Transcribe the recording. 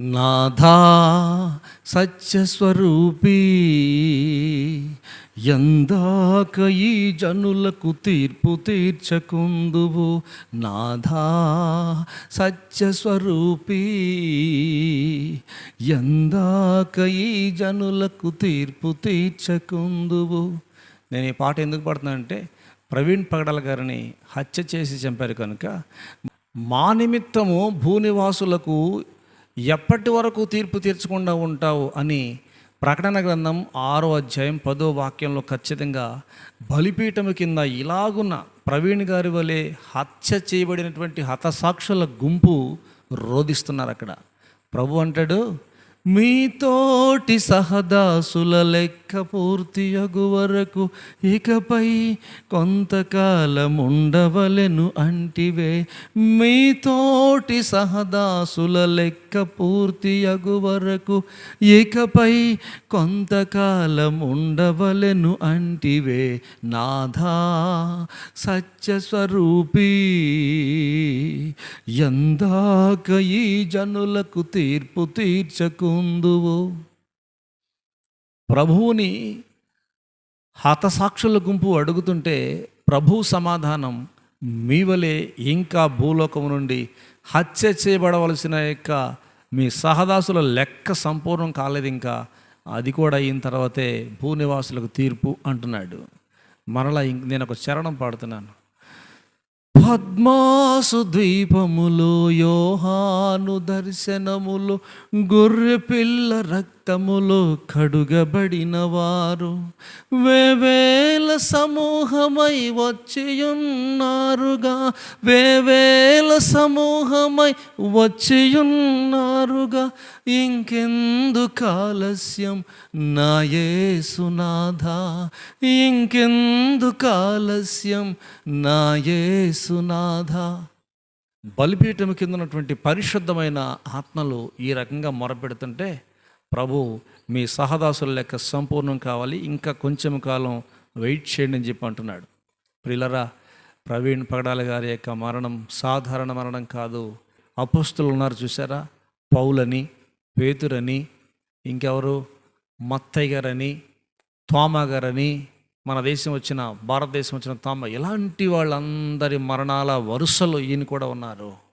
నాథా సత్యస్వరూపీ ఎందాక ఈ జనులకు తీర్పు తీర్చకుందువు. నాథా సత్యస్వరూపీ ఎందాక ఈ జనులకు తీర్పు తీర్చకుందువు. నేను ఈ పాట ఎందుకు పడుతున్నానంటే ప్రవీణ్ పగడల గారిని హత్య చేసి చంపారు కనుక మా నిమిత్తము భూనివాసులకు ఎప్పటి వరకు తీర్పు తీర్చకుండా ఉంటావు అని ప్రకటన గ్రంథం ఆరో అధ్యాయం పదో వాక్యంలో ఖచ్చితంగా బలిపీఠము కింద ఇలాగున్న ప్రవీణ్ గారి వలె హత్య చేయబడినటువంటి హతసాక్షుల గుంపు రోధిస్తున్నారు అక్కడ. ప్రభు అంటాడు మీతోటి సహదాసుల లెక్క పూర్తి అగు వరకు ఇకపై కొంతకాలం ఉండవలెను అంటివే. మీతోటి సహదాసుల లెక్క పూర్తి అగు వరకు ఇకపై కొంతకాలం ఉండవలెను అంటివే. నాథా సత్యస్వరూపీ. ఎందాక ఈ జనులకు తీర్పు తీర్చకుందువు. ప్రభువుని హతసాక్షుల గుంపు అడుగుతుంటే ప్రభు సమాధానం మీ వలె ఇంకా భూలోకం నుండి హత్య చేయబడవలసిన యొక్క మీ సహదాసుల లెక్క సంపూర్ణం కాలేదు ఇంకా. అది కూడా అయిన తర్వాతే భూనివాసులకు తీర్పు అంటున్నాడు. మరలా ఇంక నేను ఒక చరణం పాడుతున్నాను. పద్మాసు ద్వీపములో యోహాను దర్శనములు గొర్రె పిల్ల రక్తములో కడుగబడిన వారు వేవేల సమూహమై వచ్చియున్నారుగా వేవేల సమూహమై వచ్చియున్నారుగా. ఇంకెందుకాలస్యం ఆలస్యం నా యేసునాథ ఇంకెందుకు ఆలస్యం బలిపీఠం కింద ఉన్నటువంటి పరిశుద్ధమైన ఆత్మలు ఈ రకంగా మొరపెడుతుంటే ప్రభు మీ సహదాసుల లెక్క సంపూర్ణం కావాలి ఇంకా కొంచెం కాలం వెయిట్ చేయండి అని చెప్పి అంటున్నాడు. ప్రిలరా ప్రవీణ్ పగడాల గారి యొక్క మరణం సాధారణ మరణం కాదు. అపస్తులు ఉన్నారు చూసారా పౌలని పేతురని ఇంకెవరు? మత్తయ్య గారని తోమ గారని మన దేశం వచ్చిన భారతదేశం వచ్చిన తోమ ఇలాంటి వాళ్ళందరి మరణాల వరుసలో ఈయన కూడా ఉన్నారు.